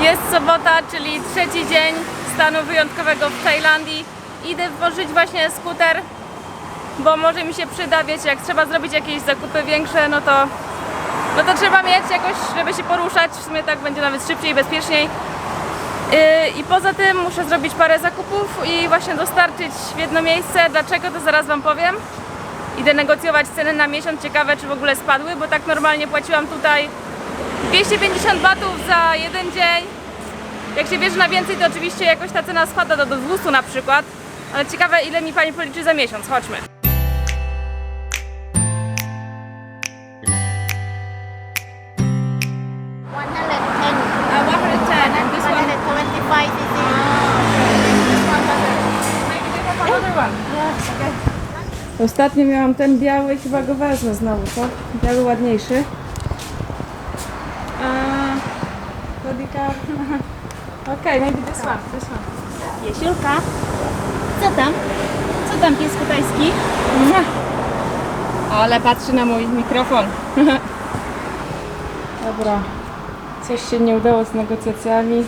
Jest sobota, czyli trzeci dzień stanu wyjątkowego w Tajlandii. Idę włożyć właśnie skuter, bo może mi się przyda, wiecie, jak trzeba zrobić jakieś zakupy większe, no to, no to trzeba mieć jakoś, żeby się poruszać. W sumie tak będzie nawet szybciej i bezpieczniej. Yy, I poza tym muszę zrobić parę zakupów i właśnie dostarczyć w jedno miejsce. Dlaczego to zaraz Wam powiem. Idę negocjować ceny na miesiąc. Ciekawe, czy w ogóle spadły, bo tak normalnie płaciłam tutaj 250 batów za jeden dzień. Jak się bierze na więcej, to oczywiście jakoś ta cena spada do, do 200 na przykład. Ale ciekawe, ile mi pani policzy za miesiąc. Chodźmy. One hundred ten. A 110 and this One one. hundred twenty-five cc. Another one. Ostatnio miałam ten biały i chyba go wezmę znowu, co? Biały ładniejszy. Kodika. Okej, maybe this one, this one. Jasiulka, co tam? Co tam piesku tajski? Mua. Ale patrzy na mój mikrofon. Dobra. Coś się nie udało z negocjacjami.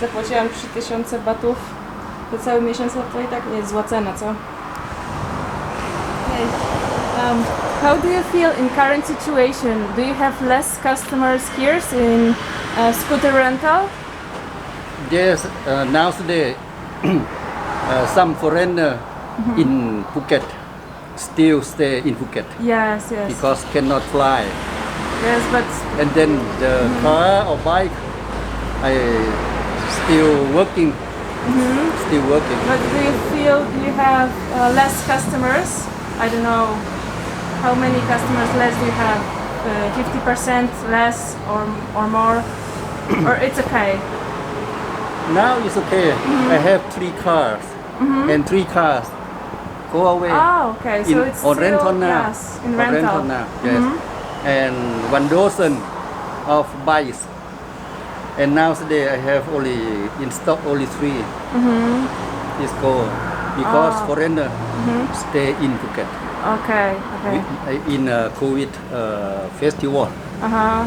Zapłaciłam 3000 batów. To cały miesiąc, to i tak nie jest zła cena, co? Okay. Um, how do you feel in current situation? Do you have less customers here in uh, scooter rental? Yes, uh, nowadays uh, some foreigner in Phuket still stay in Phuket Yes, yes. because cannot fly. Yes, but And then the car or bike, I still working, still working. But do you feel you have uh, less customers? I don't know how many customers less do you have? Uh, 50% less or, or more? or it's okay? Now it's okay. I have three cars and three cars go away. Oh, okay. So in, it's on still, rental now. Yes, in On rental. now, yes. And one dozen of bikes. And nowadays I have only in stock only 3 Mm-hmm. It's go because Ah. foreigner stay in Phuket Okay, okay. We- in a COVID uh, festival. Uh huh.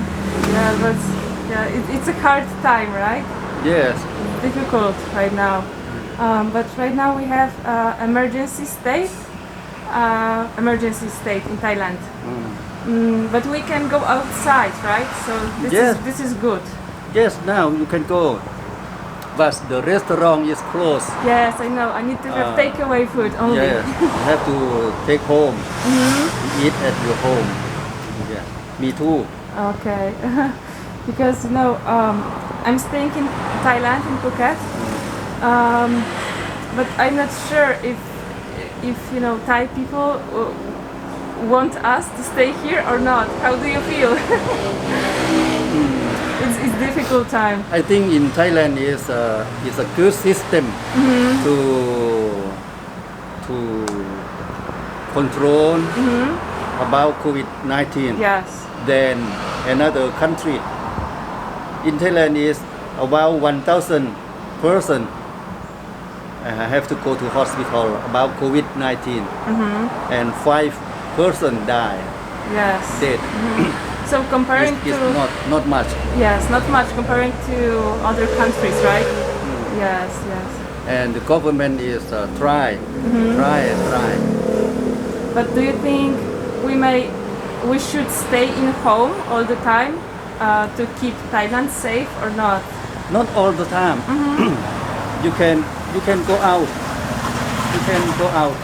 Yeah, but yeah, it, it's a hard time, right? Yes. difficult right now. Um, but right now we have uh, emergency state, uh, emergency state in Thailand. Mm, but we can go outside, right? So this Yes. is this is good. Yes. Now you can go, but the restaurant is closed. Yes, I know. I need to have Ah. takeaway food only. Yes. you have to take home. Mm-hmm. Eat at your home. Yeah. Me too. Okay. because you know, um, I'm staying in Thailand in Phuket, um, but I'm not sure if if you know Thai people uh, want us to stay here or not. How do you feel? it's it's difficult time. I think in Thailand is uh, a is a good system mm-hmm. to to control mm-hmm. about COVID-19 Yes. than another country. In Thailand is about 1,000 person uh, have to go to hospital about COVID-19 mm-hmm. and five person die Yes. dead. So comparing It's, it's to not not much. yes, not much comparing to other countries, right? Yes, yes. and the government is uh, try, try and try. But do you think we may, we should stay in home all the time uh, to keep Thailand safe or not? Not all the time. you can you can go out. You can go out.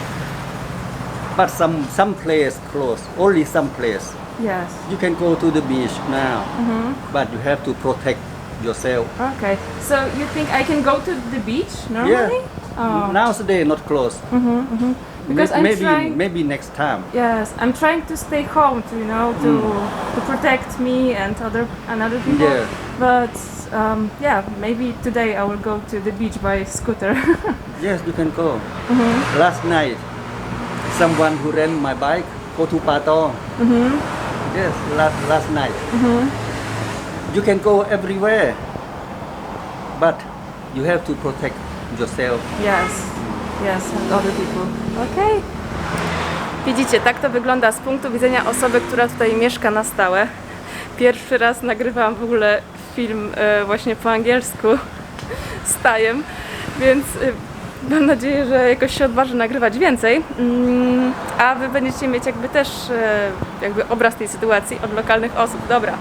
But some some place close. Only some place. Yes. You can go to the beach now. Mm-hmm. But you have to protect yourself. Okay. So you think I can go to the beach normally? Yeah. Oh. Nowadays not close. Mm-hmm, mm-hmm. Because May- I'm maybe trying- maybe next time. Yes, I'm trying to stay home to you know to mm. to protect me and other and other people. Yeah. But um, yeah, maybe today I will go to the beach by scooter. Yes, you can go. Last night, someone who rent my bike go to Patong. Yes, last last night. You can go everywhere, but you have to protect yourself. Yes, yes, and other people. Okay. Widzicie, tak to wygląda z punktu widzenia osoby, która tutaj mieszka na stałe. Pierwszy raz nagrywałam w ogóle film e, właśnie po angielsku z Tajem, więc e, mam nadzieję, że jakoś się odważy nagrywać więcej. Mm, A wy będziecie mieć jakby też e, jakby obraz tej sytuacji od lokalnych osób. Dobra,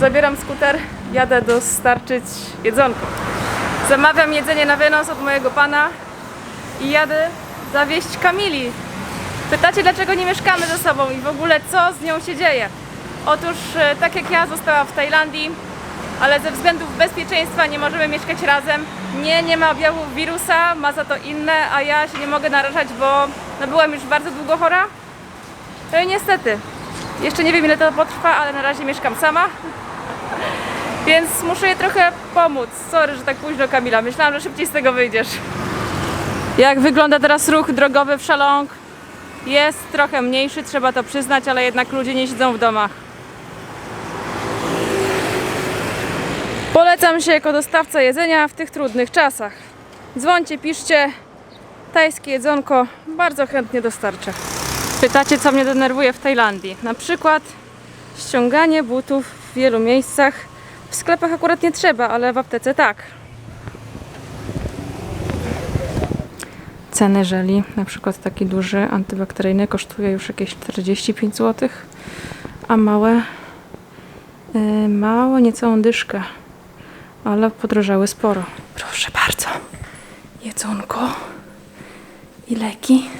zabieram skuter, jadę dostarczyć jedzonko. Zamawiam jedzenie na wynos od mojego pana i jadę zawieźć Kamili. Pytacie, dlaczego nie mieszkamy ze sobą i w ogóle co z nią się dzieje? Otóż, e, tak jak ja została w Tajlandii, ale ze względów bezpieczeństwa nie możemy mieszkać razem. Nie, nie ma objawów wirusa, ma za to inne, a ja się nie mogę narażać, bo no, byłam już bardzo długo chora. No i niestety, jeszcze nie wiem ile to potrwa, ale na razie mieszkam sama. Więc muszę jej trochę pomóc. Sorry, że tak późno Kamila. Myślałam, że szybciej z tego wyjdziesz. Jak wygląda teraz ruch drogowy w Szalong? Jest trochę mniejszy, trzeba to przyznać, ale jednak ludzie nie siedzą w domach. Polecam się jako dostawca jedzenia w tych trudnych czasach. Dzwońcie, piszcie. Tajskie jedzonko bardzo chętnie dostarczę. Pytacie, co mnie denerwuje w Tajlandii? Na przykład ściąganie butów w wielu miejscach. W sklepach akurat nie trzeba, ale w aptece tak. Ceny żeli, na przykład taki duży antybakteryjny kosztuje już jakieś 45 zł, a małe, yy, małe niecałą dyszkę, ale podrożały sporo. Proszę bardzo, jedzonko i leki.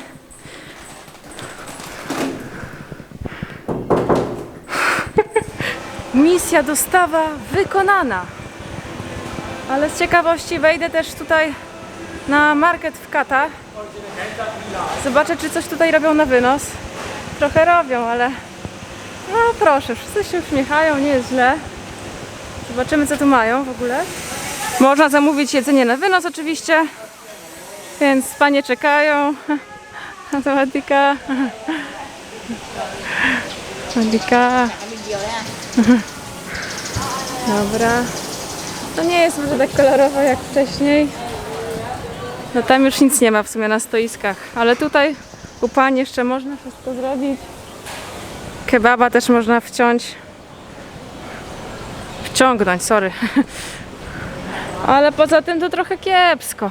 Misja dostawa wykonana. Ale z ciekawości wejdę też tutaj na market w Kata. Zobaczę, czy coś tutaj robią na wynos. Trochę robią, ale no proszę, wszyscy się uśmiechają, nie jest źle. Zobaczymy, co tu mają w ogóle. Można zamówić jedzenie na wynos oczywiście, więc panie czekają. Sawadika. Sawadika. Dobra. To nie jest może tak kolorowo jak wcześniej. No tam już nic nie ma w sumie na stoiskach, ale tutaj u pań jeszcze można wszystko zrobić. Kebaba też można wciąć. Wciągnąć, sorry. Ale poza tym to trochę kiepsko.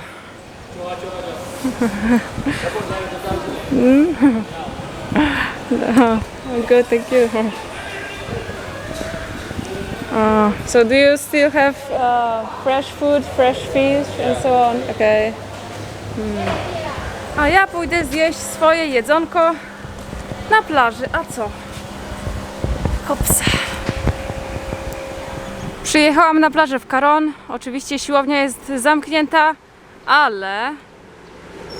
Good, thank you. Uh, so do you still have uh, fresh food, fresh fish and so on? Okay. Hmm. A ja pójdę zjeść swoje jedzonko na plaży. A co? Hopsa. Przyjechałam na plażę w Caron. Oczywiście siłownia jest zamknięta, ale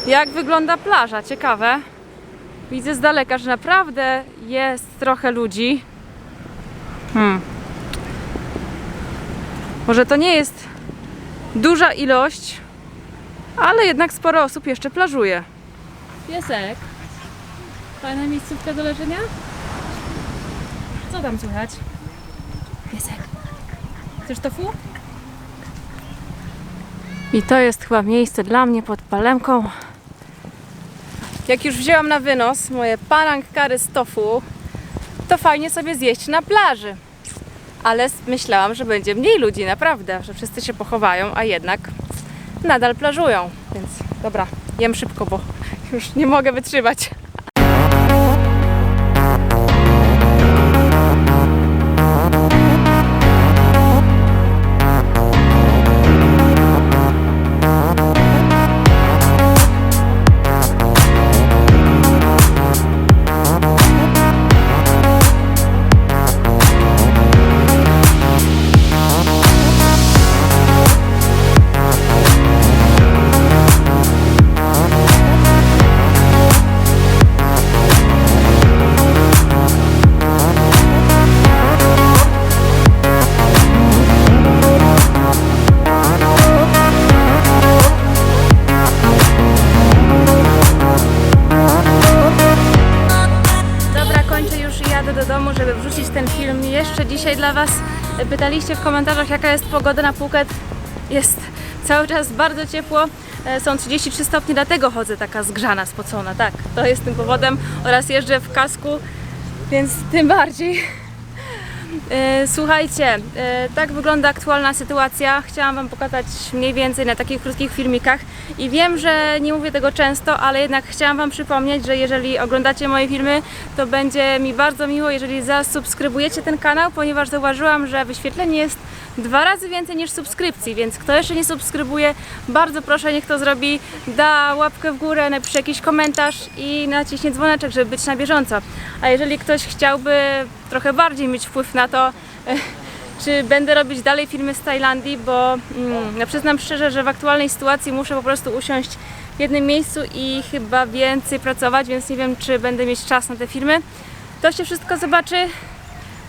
jak wygląda plaża? Ciekawe. Widzę z daleka, że naprawdę jest trochę ludzi. Hmm. Może to nie jest duża ilość, ale jednak sporo osób jeszcze plażuje. Piesek, fajna miejscówka do leżenia? Co tam słychać? Piesek. Chcesz tofu? I to jest chyba miejsce dla mnie pod palemką. Jak już wzięłam na wynos moje panang curry z tofu, to fajnie sobie zjeść na plaży. Ale myślałam, że będzie mniej ludzi, naprawdę, że wszyscy się pochowają, a jednak nadal plażują. Więc dobra, jem szybko, bo już nie mogę wytrzymać. Pytaliście w komentarzach, jaka jest pogoda na Phuket. Jest cały czas bardzo ciepło. E, Są 33 stopnie, dlatego chodzę taka zgrzana, spocona. Tak, to jest tym powodem. Oraz jeżdżę w kasku, więc tym bardziej. E, Słuchajcie, e, tak wygląda aktualna sytuacja. Chciałam Wam pokazać mniej więcej na takich krótkich filmikach i wiem, że nie mówię tego często, ale jednak chciałam Wam przypomnieć, że jeżeli oglądacie moje filmy, to będzie mi bardzo miło, jeżeli zasubskrybujecie ten kanał, ponieważ zauważyłam, że wyświetlenie jest dwa razy więcej niż subskrypcji, więc kto jeszcze nie subskrybuje, bardzo proszę, niech to zrobi, da łapkę w górę, napisze jakiś komentarz i naciśnie dzwoneczek, żeby być na bieżąco. A jeżeli ktoś chciałby trochę bardziej mieć wpływ na to, czy będę robić dalej filmy z Tajlandii, bo mm, ja przyznam szczerze, że w aktualnej sytuacji muszę po prostu usiąść w jednym miejscu i chyba więcej pracować, więc nie wiem, czy będę mieć czas na te filmy. To się wszystko zobaczy.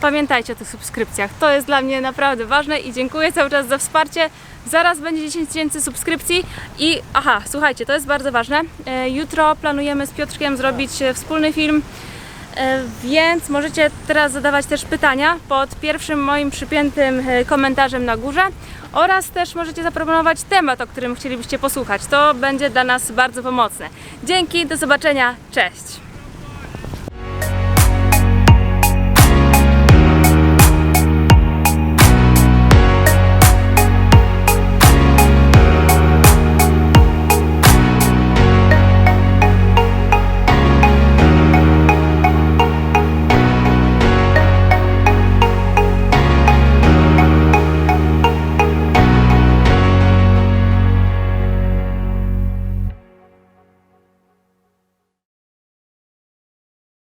Pamiętajcie o tych subskrypcjach. To jest dla mnie naprawdę ważne i dziękuję cały czas za wsparcie. Zaraz będzie 10 tysięcy subskrypcji i aha, słuchajcie, to jest bardzo ważne. E, Jutro planujemy z Piotrkiem zrobić e, wspólny film. E, Więc możecie teraz zadawać też pytania pod pierwszym moim przypiętym komentarzem na górze oraz też możecie zaproponować temat, o którym chcielibyście posłuchać. To będzie dla nas bardzo pomocne. Dzięki, do zobaczenia, cześć!